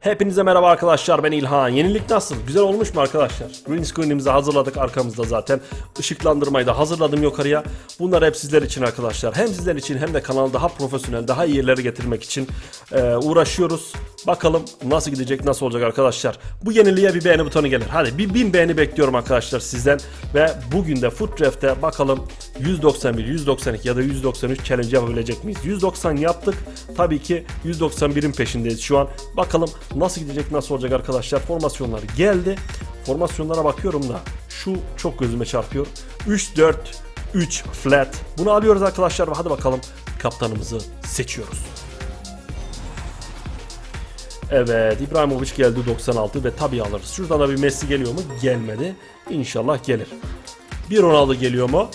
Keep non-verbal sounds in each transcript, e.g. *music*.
Hepinize merhaba arkadaşlar ben İlhan. Yenilik nasıl? Güzel olmuş mu arkadaşlar? Green screen'imizi hazırladık arkamızda zaten. Işıklandırmayı da hazırladım yukarıya. Bunlar hep sizler için arkadaşlar. Hem sizler için hem de kanalı daha profesyonel, daha iyi yerlere getirmek için e, uğraşıyoruz. Bakalım nasıl gidecek, nasıl olacak arkadaşlar. Bu yeniliğe bir beğeni butonu gelir. Hadi bir bin beğeni bekliyorum arkadaşlar sizden. Ve bugün de Foot Draft'te bakalım 191, 192 ya da 193 challenge yapabilecek miyiz? 190 yaptık. Tabii ki 191'in peşindeyiz şu an. Bakalım nasıl gidecek, nasıl olacak arkadaşlar. Formasyonlar geldi. Formasyonlara bakıyorum da şu çok gözüme çarpıyor. 3-4 3 flat. Bunu alıyoruz arkadaşlar. Hadi bakalım kaptanımızı seçiyoruz. Evet İbrahimovic geldi 96 ve tabii alırız. Şuradan da bir Messi geliyor mu? Gelmedi. İnşallah gelir. Bir Ronaldo geliyor mu?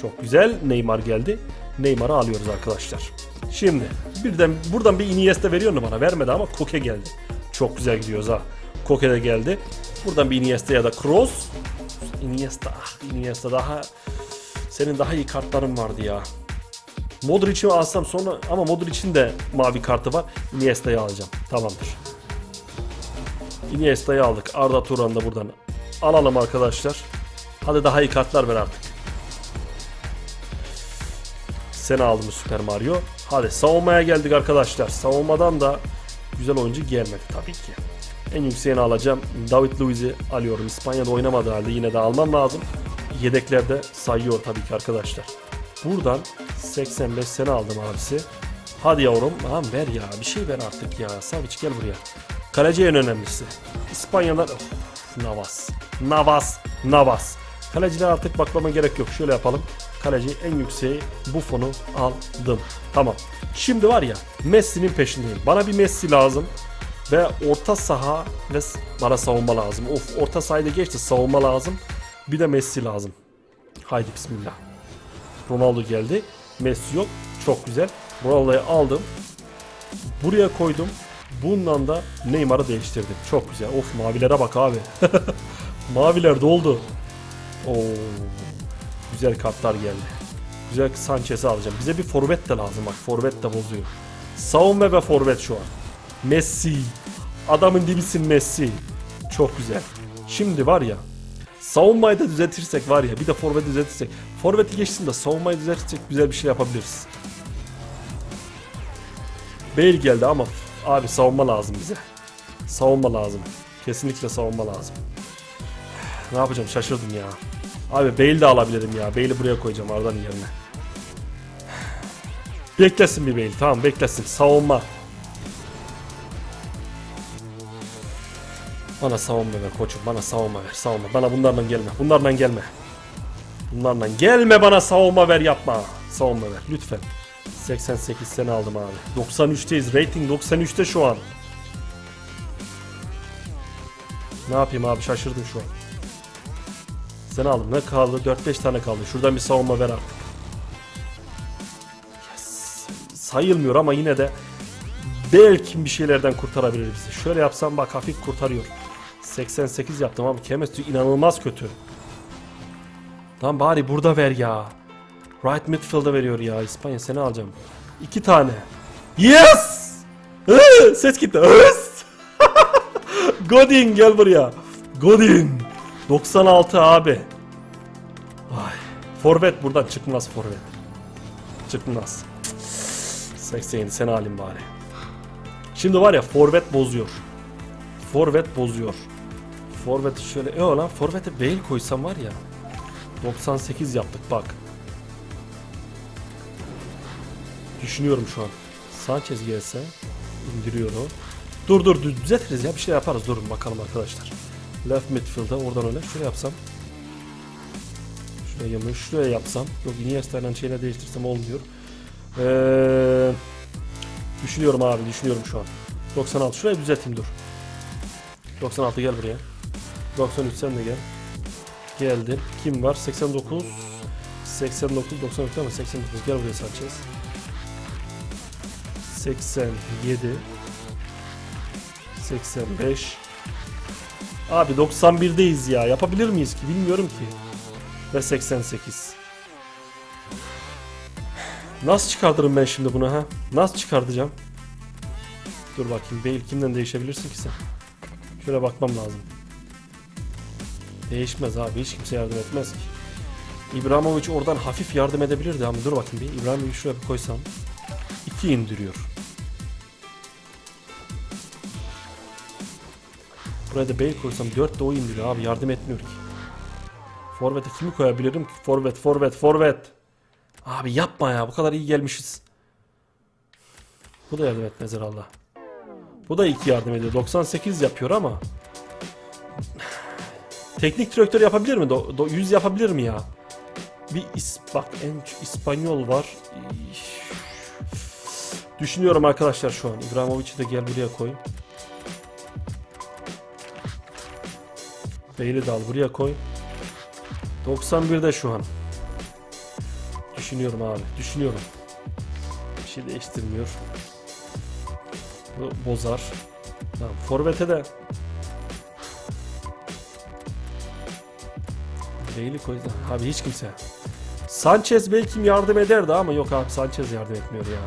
Çok güzel. Neymar geldi. Neymar'ı alıyoruz arkadaşlar. Şimdi birden buradan bir Iniesta veriyor mu bana? Vermedi ama Koke geldi. Çok güzel gidiyoruz ha. Koke de geldi. Buradan bir Iniesta ya da Kroos. Iniesta, ah Iniesta daha senin daha iyi kartların vardı ya. Modric'i alsam sonra ama Modric'in de mavi kartı var. Iniesta'yı alacağım. Tamamdır. Iniesta'yı aldık. Arda Turan'ı da buradan alalım arkadaşlar. Hadi daha iyi kartlar ver artık. Seni aldım Super Mario. Hadi savunmaya geldik arkadaşlar. Savunmadan da güzel oyuncu gelmedi tabii ki. En yükseğini alacağım. David Luiz'i alıyorum. İspanya'da oynamadığı halde yine de almam lazım. Yedeklerde sayıyor tabii ki arkadaşlar. Buradan 85 sene aldım abisi. Hadi yavrum. Tamam ver ya. Bir şey ver artık ya. Savic gel buraya. Kaleci en önemlisi. İspanyalar... Of, Navas. Navas. Navas. Kaleciler artık baklama gerek yok. Şöyle yapalım. Kaleci en yükseği Buffon'u aldım. Tamam. Şimdi var ya Messi'nin peşindeyim. Bana bir Messi lazım. Ve orta saha ve bana savunma lazım. Of orta sahayı da geçti. Savunma lazım. Bir de Messi lazım. Haydi bismillah. Ronaldo geldi. Messi yok. Çok güzel. Ronaldo'yu aldım. Buraya koydum. Bundan da Neymar'ı değiştirdim. Çok güzel. Of mavilere bak abi. *laughs* Maviler doldu. Oo. Güzel kartlar geldi. Güzel Sanchez'i alacağım. Bize bir forvet de lazım bak. Forvet de bozuyor. Savunma ve forvet şu an. Messi. Adamın dibisin Messi. Çok güzel. Şimdi var ya Savunmayı da düzeltirsek var ya bir de forvet düzeltirsek. Forveti geçsin de savunmayı düzeltirsek güzel bir şey yapabiliriz. Bale geldi ama abi savunma lazım bize. Savunma lazım. Kesinlikle savunma lazım. Ne yapacağım şaşırdım ya. Abi Bale de alabilirim ya. Bale'i buraya koyacağım Arda'nın yerine. Beklesin bir Bale tamam beklesin. Savunma. Bana savunma ver koçum. Bana savunma ver. Savunma. Bana bunlardan gelme. Bunlardan gelme. Bunlardan gelme bana savunma ver yapma. Savunma ver lütfen. 88 sene aldım abi. 93'teyiz. Rating 93'te şu an. Ne yapayım abi şaşırdım şu an. Sen aldım. Ne kaldı? 4-5 tane kaldı. Şuradan bir savunma ver artık. Yes. Sayılmıyor ama yine de belki bir şeylerden kurtarabilir bizi. Şöyle yapsam bak hafif kurtarıyor. 88 yaptım ama chemistry inanılmaz kötü. Lan bari burada ver ya. Right midfield'a veriyor ya. İspanya seni alacağım. İki tane. Yes! Ses gitti. *laughs* Godin gel buraya. Godin. 96 abi. Ay. Forvet buradan çıkmaz forvet. Çıkmaz. 87 seni alayım bari. Şimdi var ya forvet bozuyor. Forvet bozuyor. Forvet'i şöyle... E lan forvete Bale koysam var ya. 98 yaptık bak. Düşünüyorum şu an. Sanchez gelse indiriyorum. Dur dur düz- düzeltiriz ya bir şey yaparız durun bakalım arkadaşlar. Left midfield'a oradan öyle şöyle yapsam. Şuraya yemin şuraya yapsam. Yok Iniesta'yla şeyle değiştirsem olmuyor. Eee Düşünüyorum abi düşünüyorum şu an. 96 şurayı düzelteyim dur. 96 gel buraya. 93 sen de gel. Geldin. Kim var? 89 89 93 ama 89 gel buraya Sanchez. 87 85 Abi 91'deyiz ya. Yapabilir miyiz ki? Bilmiyorum ki. Ve 88. Nasıl çıkartırım ben şimdi bunu ha? Nasıl çıkartacağım? Dur bakayım Bale kimden değişebilirsin ki sen? Şöyle bakmam lazım. Değişmez abi hiç kimse yardım etmez ki. İbrahimovic oradan hafif yardım edebilirdi ama dur bakayım bir İbrahimovic şuraya bir koysam. 2 indiriyor. Buraya da Bale koysam 4 de o indiriyor abi yardım etmiyor ki. Forvet'e kimi koyabilirim ki? Forvet, forvet, forvet. Abi yapma ya bu kadar iyi gelmişiz. Bu da yardım etmez herhalde. Bu da iki yardım ediyor. 98 yapıyor ama. Teknik direktör yapabilir mi? Do- do- 100 yapabilir mi ya? Bir is bak en İspanyol var. Düşünüyorum arkadaşlar şu an. İbrahimovic'i de gel buraya koy. Beyli de al buraya koy. 91'de şu an. Düşünüyorum abi. Düşünüyorum. Bir şey değiştirmiyor. Bu bozar. Tamam. Forvet'e de Beyli koy. Abi hiç kimse. Sanchez belki yardım ederdi ama yok abi Sanchez yardım etmiyor ya.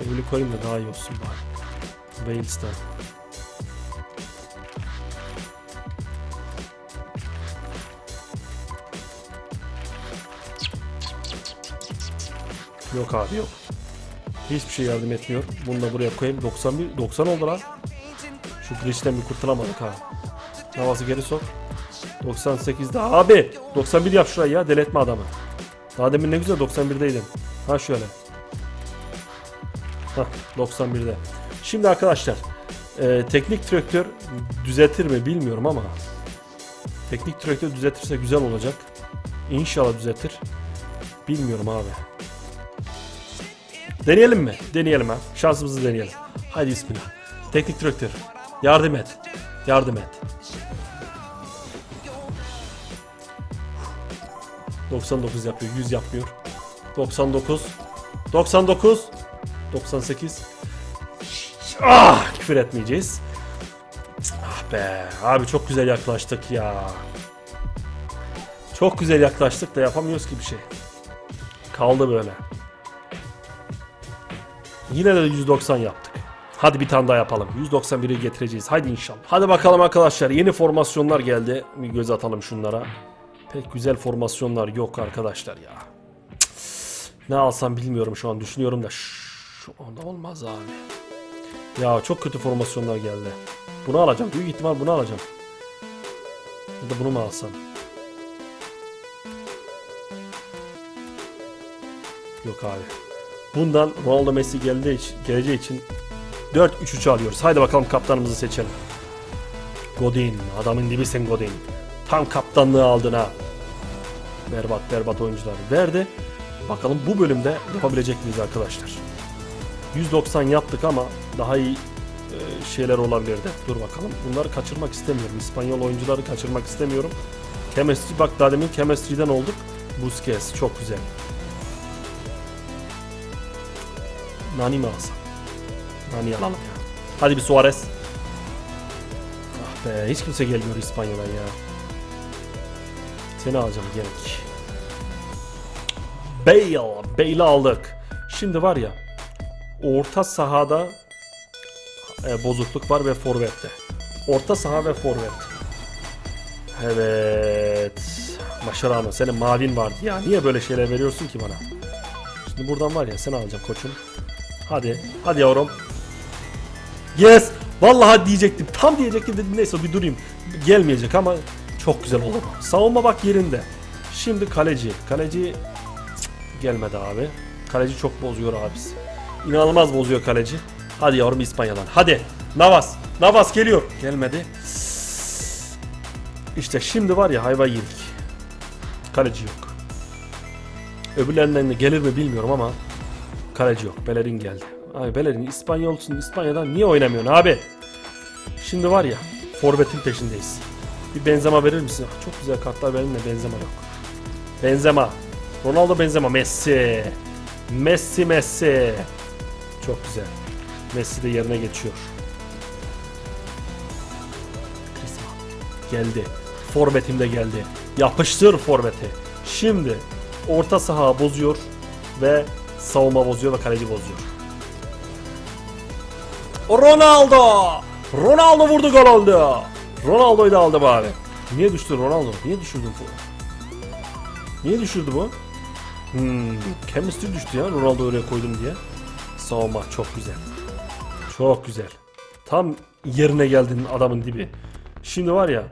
Beyli koyayım da daha iyi olsun bari. Bales'ten. Yok abi yok. Hiçbir şey yardım etmiyor. Bunu da buraya koyayım. 91, 90 oldu lan. Şu glitch'ten bir kurtulamadık ha. Havası geri sok. 98'de abi. 91 yap şurayı ya. Deletme adamı. Daha demin ne güzel 91'deydin. Ha şöyle. Hah 91'de. Şimdi arkadaşlar e, teknik direktör düzeltir mi bilmiyorum ama teknik direktör düzeltirse güzel olacak. İnşallah düzeltir. Bilmiyorum abi. Deneyelim mi? Deneyelim ha. Şansımızı deneyelim. Haydi bismillah. Teknik direktör. Yardım et. Yardım et. 99 yapıyor. 100 yapmıyor. 99. 99. 98. Ah küfür etmeyeceğiz. Ah be. Abi çok güzel yaklaştık ya. Çok güzel yaklaştık da yapamıyoruz ki bir şey. Kaldı böyle. Yine de 190 yaptık. Hadi bir tane daha yapalım. 191'i getireceğiz. Hadi inşallah. Hadi bakalım arkadaşlar. Yeni formasyonlar geldi. Bir göz atalım şunlara. Pek güzel formasyonlar yok arkadaşlar ya. Ne alsam bilmiyorum şu an. Düşünüyorum da. Şu anda olmaz abi. Ya çok kötü formasyonlar geldi. Bunu alacağım. Büyük ihtimal bunu alacağım. Ya da bunu mu alsam? Yok abi. Bundan Ronaldo Messi geldiği için, geleceği için 4-3-3 alıyoruz. Haydi bakalım kaptanımızı seçelim. Godin. Adamın dibisin Godin. Tam kaptanlığı aldın ha. Berbat berbat oyuncular verdi. Bakalım bu bölümde yapabilecek miyiz arkadaşlar? 190 yaptık ama daha iyi e, şeyler olabilirdi. Dur bakalım. Bunları kaçırmak istemiyorum. İspanyol oyuncuları kaçırmak istemiyorum. Chemistry bak daha demin Chemistry'den olduk. Busquets çok güzel. Nani mi alsam? Nani alalım ya. Hadi bir Suarez. Ah be hiç kimse gelmiyor İspanya'dan ya. Seni alacağım gerek. Bale. Bale'i aldık. Şimdi var ya orta sahada e, bozukluk var ve forvette. Orta saha ve forvet. Evet. Maşarano senin mavin vardı ya. Niye böyle şeyler veriyorsun ki bana? Şimdi buradan var ya seni alacağım koçum. Hadi. Hadi yavrum. Yes. Vallahi diyecektim. Tam diyecektim dedim. Neyse bir durayım. Gelmeyecek ama çok güzel olur. Savunma bak yerinde. Şimdi kaleci. Kaleci gelmedi abi. Kaleci çok bozuyor abisi. İnanılmaz bozuyor kaleci. Hadi yavrum İspanya'dan. Hadi. Navas. Navas geliyor. Gelmedi. İşte şimdi var ya hayva yedik. Kaleci yok. Öbürlerinden de gelir mi bilmiyorum ama kaleci yok. Belerin geldi. Abi Belerin İspanyolsun İspanya'dan niye oynamıyorsun abi? Şimdi var ya forvetin peşindeyiz. Bir Benzema verir misin? Ah, Çok güzel kartlar verin de Benzema yok. Benzema. Ronaldo Benzema. Messi. Messi Messi. Çok güzel. Messi de yerine geçiyor. Geldi. Forvetim de geldi. Yapıştır forveti. Şimdi orta saha bozuyor ve savunma bozuyor ve kaleci bozuyor. Ronaldo. Ronaldo vurdu gol oldu. Ronaldo'yu da aldı abi. Niye düştü Ronaldo? Niye düşürdün bu? Niye düşürdü bu? Hmm, chemistry düştü ya Ronaldo oraya koydum diye. Savunma çok güzel. Çok güzel. Tam yerine geldin adamın dibi. Şimdi var ya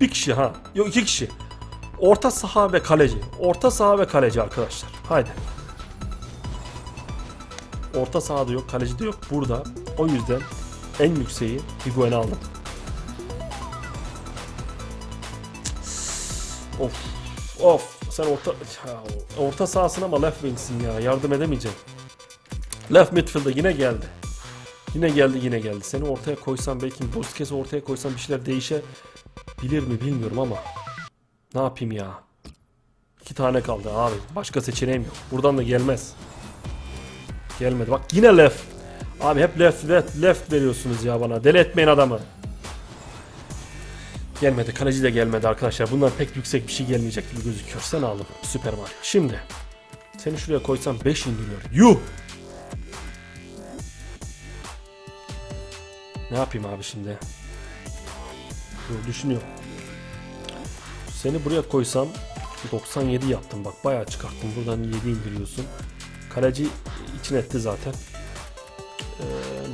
bir kişi ha yok iki kişi. Orta saha ve kaleci. Orta saha ve kaleci arkadaşlar. Haydi. Orta sahada yok, kaleci de yok. Burada. O yüzden en yükseği Higuain'i aldım. Of. Of. Sen orta ya, orta sahasın ama left wing'sin ya. Yardım edemeyeceğim. Left midfield'a yine geldi. Yine geldi yine geldi. Seni ortaya koysam belki Busquets'i ortaya koysam bir şeyler değişebilir mi bilmiyorum ama. Ne yapayım ya? İki tane kaldı abi. Başka seçeneğim yok. Buradan da gelmez. Gelmedi. Bak yine left. Abi hep left left left veriyorsunuz ya bana. Deli etmeyin adamı. Gelmedi. Kaleci de gelmedi arkadaşlar. Bundan pek yüksek bir şey gelmeyecek gibi gözüküyor. Sen aldım. Süper Mario. Şimdi. Seni şuraya koysam 5 indiriyor. Yuh! Ne yapayım abi şimdi? Dur düşünüyorum. Seni buraya koysam 97 yaptım bak bayağı çıkarttım. Buradan 7 indiriyorsun. Kaleci için etti zaten. Ee,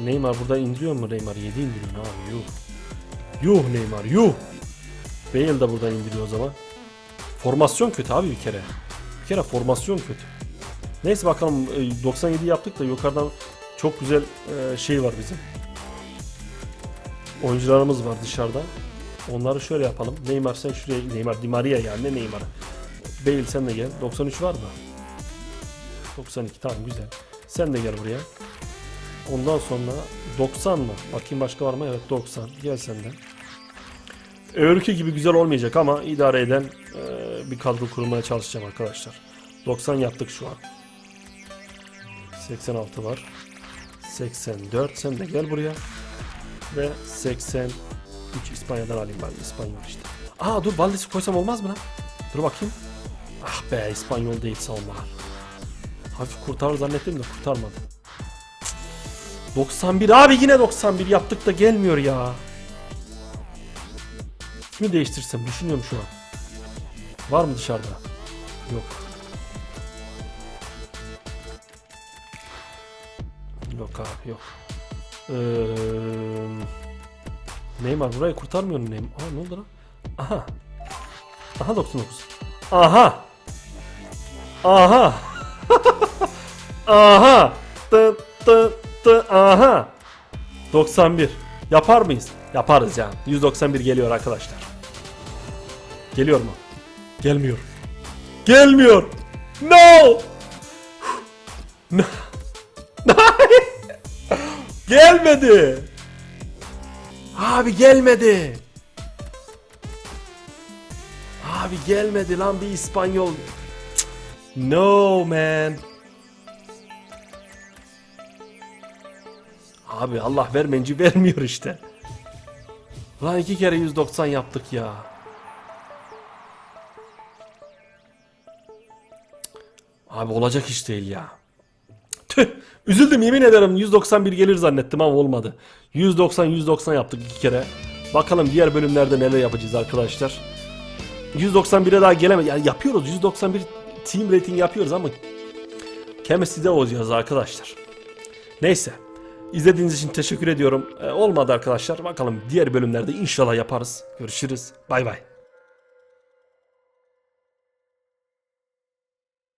Neymar burada indiriyor mu Neymar? 7 indiriyor abi yuh. Yuh Neymar yuh. Bale de buradan indiriyor o zaman. Formasyon kötü abi bir kere. Bir kere formasyon kötü. Neyse bakalım e, 97 yaptık da yukarıdan çok güzel e, şey var bizim. Oyuncularımız var dışarıda. Onları şöyle yapalım. Neymar sen şuraya Neymar Di Maria yani ne Neymar'ı. Bale sen de gel. 93 var mı? 92 tamam güzel. Sen de gel buraya. Ondan sonra 90 mı? Bakayım başka var mı? Evet 90. Gel sen de. Öykü gibi güzel olmayacak ama idare eden e, bir kadro kurmaya çalışacağım arkadaşlar. 90 yaptık şu an. 86 var. 84 sen de gel buraya. Ve 83 İspanya'dan alayım ben İspanyol işte. Aa dur Valdes'i koysam olmaz mı lan? Dur bakayım. Ah be İspanyol değil savunmalar. Hafif kurtarır zannettim de kurtarmadı. 91 abi yine 91 yaptık da gelmiyor ya. Kimi değiştirsem düşünüyorum şu an. Var mı dışarıda? Yok. Yok abi yok. Ee, Neymar burayı kurtarmıyor Neymar? Aa ne oldu lan? Aha. Aha 99. Aha. Aha. *laughs* Aha. Tı tı tı aha. 91. Yapar mıyız? Yaparız ya. 191 geliyor arkadaşlar. Geliyor mu? Gelmiyor. Gelmiyor. No. *laughs* no. *laughs* Gelmedi. Abi gelmedi. Abi gelmedi lan bir İspanyol. No man. Abi Allah vermeyince vermiyor işte. Lan iki kere 190 yaptık ya. Abi olacak iş değil ya. Tüh, üzüldüm yemin ederim 191 gelir zannettim ama olmadı. 190 190 yaptık iki kere. Bakalım diğer bölümlerde neler yapacağız arkadaşlar. 191'e daha gelemez. Yani yapıyoruz 191 team rating yapıyoruz ama chemistry'de olacağız arkadaşlar. Neyse. İzlediğiniz için teşekkür ediyorum. Ee, olmadı arkadaşlar. Bakalım diğer bölümlerde inşallah yaparız. Görüşürüz. Bay bay.